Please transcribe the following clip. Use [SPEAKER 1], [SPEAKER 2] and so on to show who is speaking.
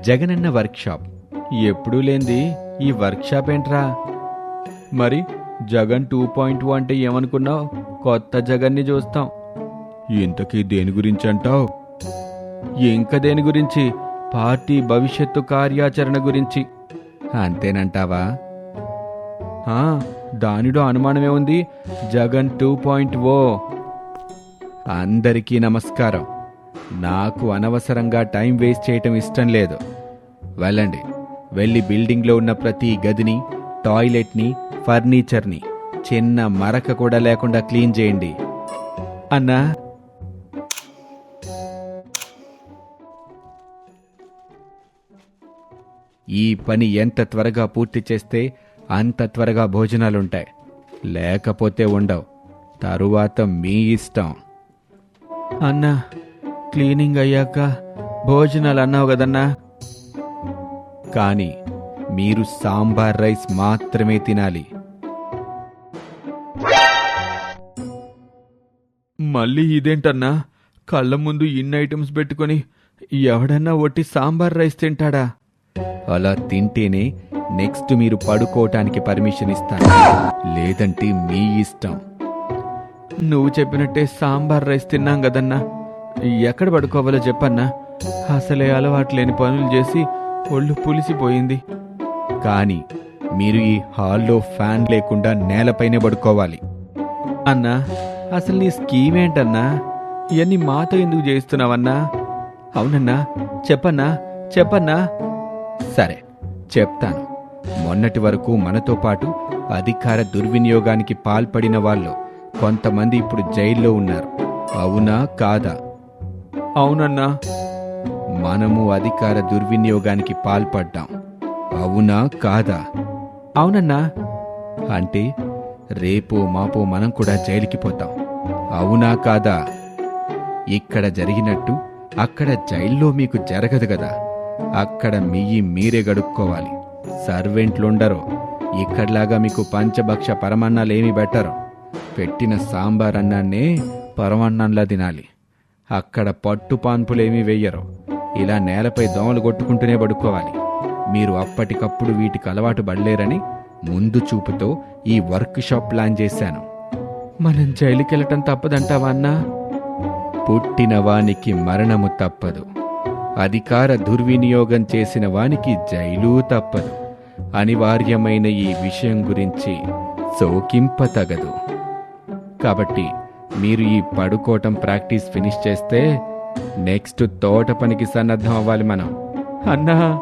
[SPEAKER 1] Jagananna workshop. ఎప్పుడూ లేంది ఈ వర్క్షాప్ ఏంట్రా? మరి జగన్ టూ పాయింట్ అంటే ఏమనుకున్నావు? కొత్త జగన్ని చూస్తాం. ఇంతకీ దేని గురించి అంటావు? ఇంకా దేని గురించి? పార్టీ భవిష్యత్తు కార్యాచరణ గురించి. అంతేనంటావా? ఆ, దానిలో అనుమానమే ఉంది. Jagan two point O. అందరికీ నమస్కారం. నాకు అనవసరంగా టైం వేస్ట్ చేయటం ఇష్టం లేదు. వెళ్ళండి. వెళ్ళి బిల్డింగ్లో ఉన్న ప్రతి గదిని టాయిలెట్ని ఫర్నిచర్ని చిన్న మరక కూడా లేకుండా క్లీన్ చేయండి. అన్నా? ఈ పని ఎంత త్వరగా పూర్తి చేస్తే అంత త్వరగా భోజనాలుంటాయి. లేకపోతే ఉండవు. తరువాత మీ ఇష్టం. అన్నా? క్లీనింగ్ అయ్యాక భోజనాలు అన్నావు కదన్నా? కానీ మీరు సాంబార్ రైస్ మాత్రమే తినాలి. మళ్ళీ ఇదేంటన్నా? కళ్ళ ముందు ఇన్ని ఐటమ్స్ పెట్టుకొని ఎవడన్నా ఒట్టి సాంబార్ రైస్ తింటాడా? అలా తింటేనే నెక్స్ట్ మీరు పడుకోవటానికి పర్మిషన్ ఇస్తాను లేదంటే మీ ఇష్టం. నువ్వు చెప్పినట్టే సాంబార్ రైస్ తిన్నాం కదన్నా. ఎక్కడ పడుకోవాలో చెప్పన్నా? అసలే అలవాటు లేని పనులు చేసి ఒళ్ళు పులిసిపోయింది. కానీ మీరు ఈ హాల్లో ఫ్యాన్ లేకుండా నేలపైనే పడుకోవాలి. అన్నా అసలు నీ స్కీమ్ ఏంటన్నా? ఇవన్నీ మాతో ఎందుకు చేస్తున్నావన్నా అవునన్నా చెప్పన్నా చెప్పన్నా? సరే చెప్తాను. మొన్నటి వరకు మనతో పాటు అధికార దుర్వినియోగానికి పాల్పడిన వాళ్ళు కొంతమంది ఇప్పుడు జైల్లో ఉన్నారు. అవునా కాదా? అవునన్నా. మనము అధికార దుర్వినియోగానికి పాల్పడ్డాం. అవునా కాదా? అవునన్నా. అంటే రేపు మాపో మనం కూడా జైలుకి పోతాం. అవునా కాదా? ఇక్కడ జరిగినట్టు అక్కడ జైల్లో మీకు జరగదు కదా. అక్కడ మియ్యి మీరే గడుక్కోవాలి. సర్వెంట్లుండరు. ఇక్కడలాగా మీకు పంచభక్ష పరమన్నాలేమి పెట్టరు పెట్టిన సాంబార్ అన్నాన్నే పరమన్నంలా తినాలి. అక్కడ పట్టు పాన్పులేమీ వెయ్యరు. ఇలా నేలపై దోమలు కొట్టుకుంటూనే పడుకోవాలి. మీరు అప్పటికప్పుడు వీటికి అలవాటు పడలేరని ముందు చూపుతో ఈ వర్క్ షాప్ ప్లాన్ చేశాను. మనం జైలుకి వెళ్ళటం తప్పదంటావా అన్నా? పుట్టిన వానికి మరణము తప్పదు. అధికార దుర్వినియోగం చేసిన వానికి జైలు తప్పదు. అనివార్యమైన ఈ విషయం గురించి సోకింప తగదు. కాబట్టి మీరు ఈ పడుకోవటం ప్రాక్టీస్ ఫినిష్ చేస్తే నెక్స్ట్ తోట పనికి సన్నద్ధం అవ్వాలి మనం. అన్నా.